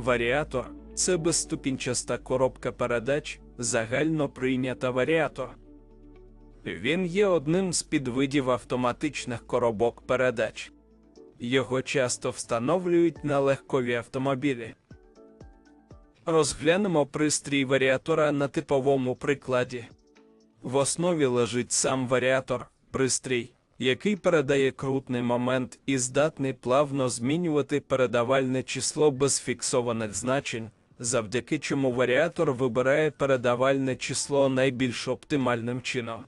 Варіатор це безступінчаста коробка передач, загально прийнята варіатор. Він є одним з підвидів автоматичних коробок передач. Його часто встановлюють на легкові автомобілі. Розглянемо пристрій варіатора на типовому прикладі. В основі лежить сам варіатор, пристрій, який передає крутний момент і здатний плавно змінювати передавальне число без фіксованих значень, завдяки чому варіатор вибирає передавальне число найбільш оптимальним чином.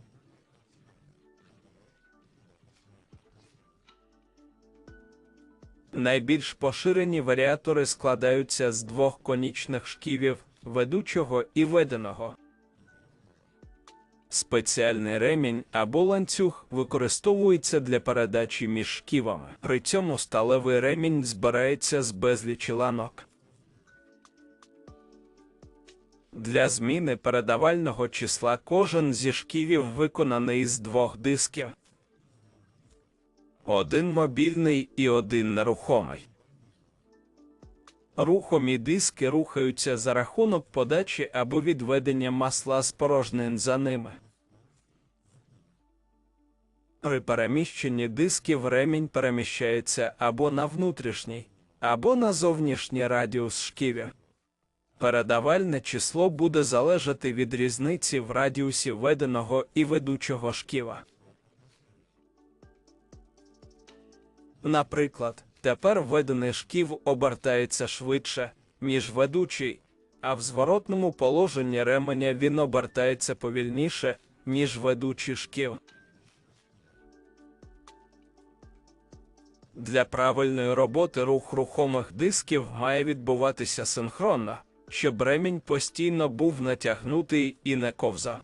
Найбільш поширені варіатори складаються з двох конічних шківів ведучого і веденого. Спеціальний ремінь або ланцюг використовується для передачі між шківами. При цьому сталевий ремінь збирається з безлічі ланок. Для зміни передавального числа кожен зі шківів виконаний з двох дисків. Один мобільний і один нерухомий. Рухомі диски рухаються за рахунок подачі або відведення масла з порожнин за ними. При переміщенні дисків ремінь переміщається або на внутрішній, або на зовнішній радіус шківів. Передавальне число буде залежати від різниці в радіусі веденого і ведучого шківа. Наприклад, тепер введений шків обертається швидше, ніж ведучий, а в зворотному положенні ременя він обертається повільніше, ніж ведучий шків. Для правильної роботи рух рухомих дисків має відбуватися синхронно, щоб ремінь постійно був натягнутий і не ковзав.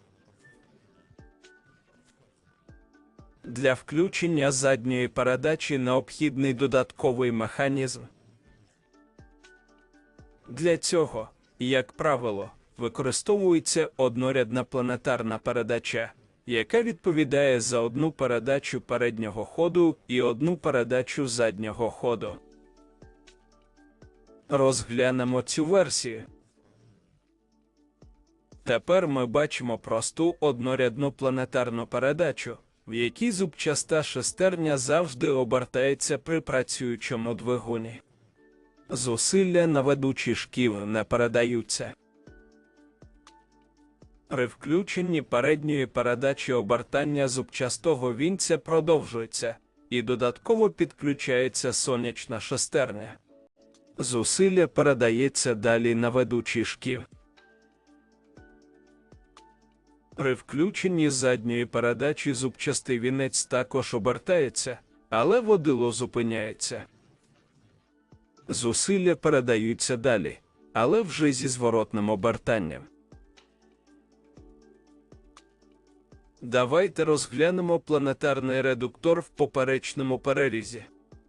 Для включення задньої передачі необхідний додатковий механізм. Для цього, як правило, використовується однорядна планетарна передача, яка відповідає за одну передачу переднього ходу і одну передачу заднього ходу. Розглянемо цю версію. Тепер ми бачимо просту однорядну планетарну передачу, в якій зубчаста шестерня завжди обертається при працюючому двигуні. Зусилля на ведучий шків не передаються. При включенні передньої передачі обертання зубчастого вінця продовжується і додатково підключається сонячна шестерня. Зусилля передається далі на ведучий шків. При включенні задньої передачі зубчастий вінець також обертається, але водило зупиняється. Зусилля передаються далі, але вже зі зворотним обертанням. Давайте розглянемо планетарний редуктор в поперечному перерізі.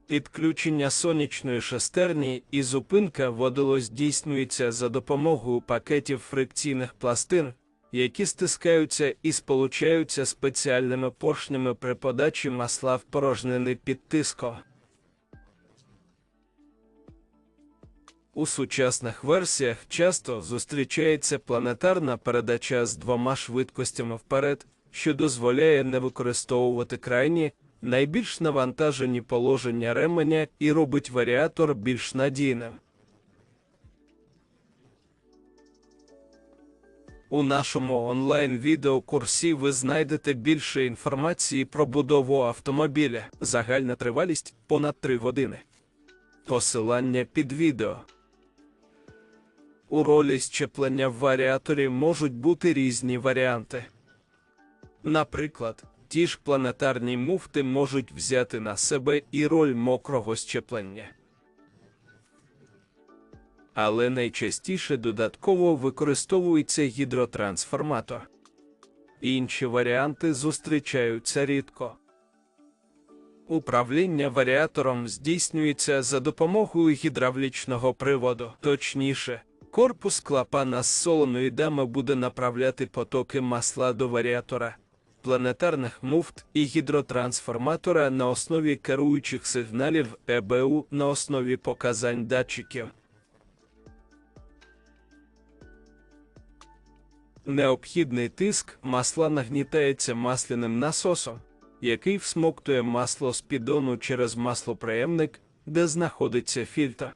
Підключення сонячної шестерні і зупинка водило здійснюється за допомогою пакетів фрикційних пластин, які стискаються і сполучаються спеціальними поршнями при подачі масла в порожнини під тиском. У сучасних версіях часто зустрічається планетарна передача з двома швидкостями вперед, що дозволяє не використовувати крайні, найбільш навантажені положення ременя і робить варіатор більш надійним. У нашому онлайн-відеокурсі ви знайдете більше інформації про будову автомобіля. Загальна тривалість понад 3 години. Посилання під відео. У ролі щеплення в варіаторі можуть бути різні варіанти. Наприклад, ті ж планетарні муфти можуть взяти на себе і роль мокрого щеплення. Але найчастіше додатково використовується гідротрансформатор. Інші варіанти зустрічаються рідко. Управління варіатором здійснюється за допомогою гідравлічного приводу, точніше, корпус клапана з солоної дами буде направляти потоки масла до варіатора, планетарних муфт і гідротрансформатора на основі керуючих сигналів ЕБУ на основі показань датчиків. Необхідний тиск масла нагнітається масляним насосом, який всмоктує масло з піддону через маслоприємник, де знаходиться фільтр.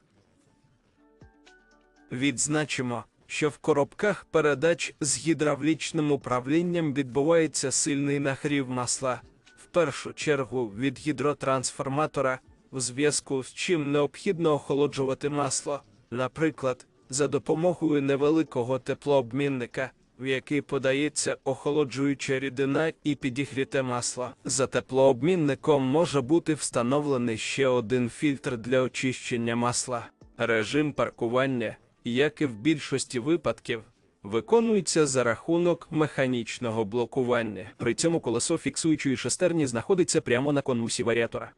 Відзначимо, що в коробках передач з гідравлічним управлінням відбувається сильний нагрів масла, в першу чергу від гідротрансформатора, в зв'язку з чим необхідно охолоджувати масло, наприклад, за допомогою невеликого теплообмінника, в який подається охолоджуюча рідина і підігріте масло. За теплообмінником може бути встановлений ще один фільтр для очищення масла. Режим паркування, як і в більшості випадків, виконується за рахунок механічного блокування. При цьому колесо фіксуючої шестерні знаходиться прямо на конусі варіатора.